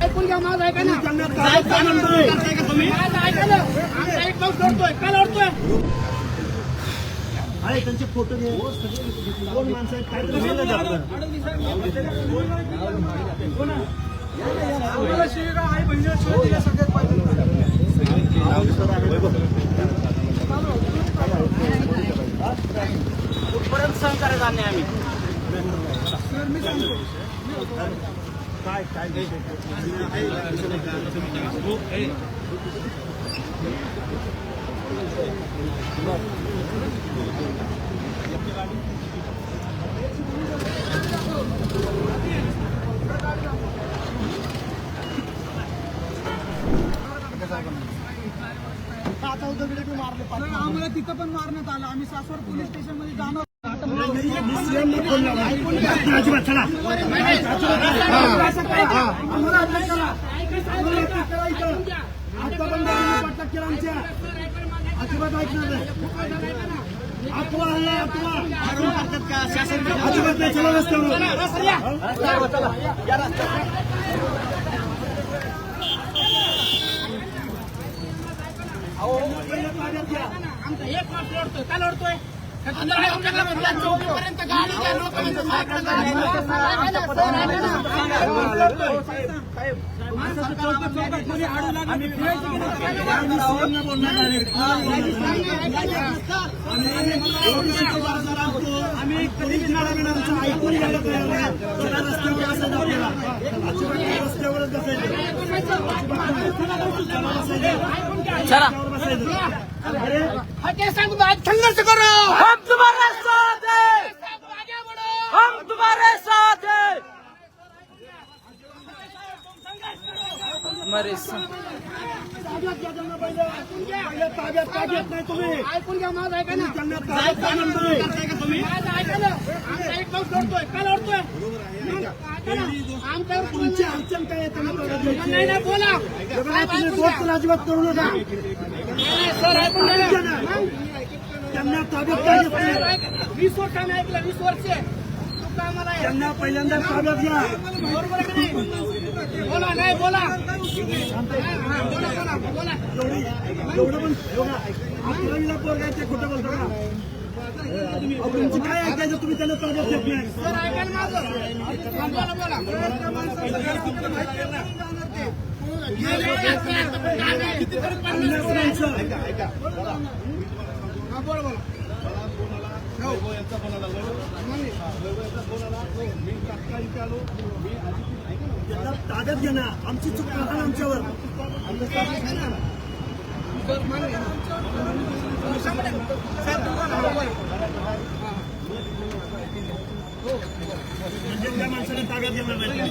ऐकून घ्या माझं ऐका ना लढतोय अरे त्यांचे फोटो घे कोण माणसं आहेत काय तरी बोललं जातं. सहन करायचं आणि आम्ही काय काय आम्हाला तिथं पण मारण्यात आलं आम्ही सासवड पोलीस स्टेशनमध्ये जाणार. अजिबात चला आता पण अटक केला आमच्या अजिबात ऐकणार नाही हल्ला अजिबात नाही चला रस्त्यावर आमचा एक माणूस ओढतोय. काय ओढतोय चौकीपर्यंत गाडी द्या, लोकांचं सायकल गाडी द्या. ऐका ना, सर, ऐका ना. माणसाचं चौकात चौकात कोणी आडू लागलं. आम्ही फिरायचं की नाही? आम्ही सीएमना बोलणार direct. आम्ही बाजार आणतो. आम्ही कधी घेणार नाही आमचं ऐकून घ्यायला तयार नाही. चला रस्त्यावर बसायचं आपल्याला. अजिबात रस्त्यावरच बसायचं. चला बसायचं. रस्त्यावर बसायचं. अरे हटे सांग आज संघर्ष करो ताब्यात का घेत नाही तुम्ही ऐकून घ्या माझं ऐका ना त्यांना ताब्यात का माझं ऐका ना आमचा एक लढतोय का लढतोय आमच्यावर तुमची अडचण काय आहे त्यांना ताब्यात घ्यायची? नाही नाही बोला तुम्ही दोस्त अजिबात करू नका सर ऐकून घ्या त्यांना ताब्यात का घेत नाही वीस वर्ष ऐकलं वीस वर्ष त्यांना पहिल्यांदा ताब्यात घ्या. बोला नाही बोला. बोला बोला बोला. एवढी पण बघा अकरावीला पोरगा आहे ते खोटं बोलतो का? अहो, तुमचं काय ऐकायचं? तुम्ही त्यांना ताब्यात घेत नाही. सर ऐका ना माझं हा, बोला बोला पन्नास माणसं हा, बोला बोला त्यांना ताब्यात घेणार आमची चूक करा ना आमच्यावर म्हणजे त्या माणसाने ताब्यात घेणार नाही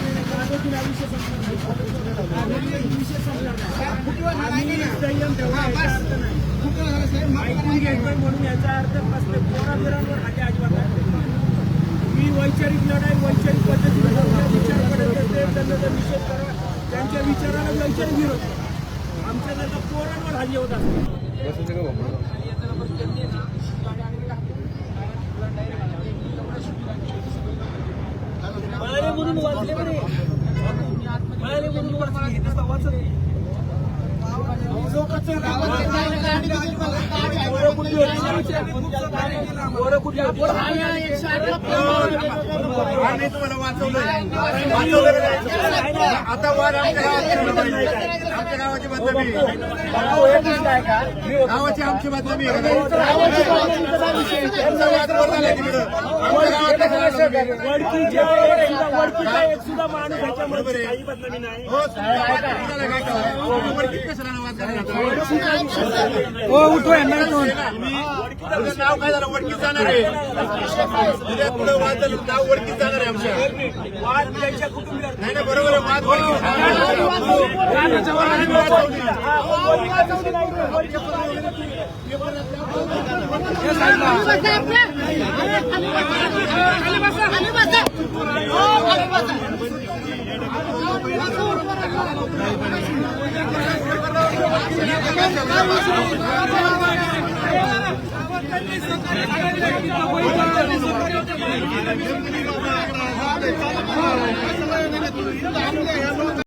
ऐकून घ्यायचं म्हणून याचा अर्थ कसले पोराबिरांवर हाते अजिबात ही वैचारिक लढाई वैचारिक पद्धतीने विचार करत असते त्यांना जर निषेध करा त्यांच्या विचाराला वैचारिक विरोध आमच्या त्याचा पोरांवर हल्ले होत असतो वाचले हे तर वाचत नाही. लोकांचं मुलगी होती पोरं कुठली होती? आम्ही तुम्हाला वाचवलं आता वाद आमच्या गावात आमच्या गावाची बदनामी गावाची आमची बदनामी आहे गावात बरोबर आहे. हो, तुमच्या तुझं नाव काय झालं? वडकीत जाणार आहे. उद्या पुढे वाद झालं नाव वडकीत जाणार आहे आमच्या नाही नाही बरोबर आहे. वाद ಸರ್ಕಾರ ಹೇಳೋದ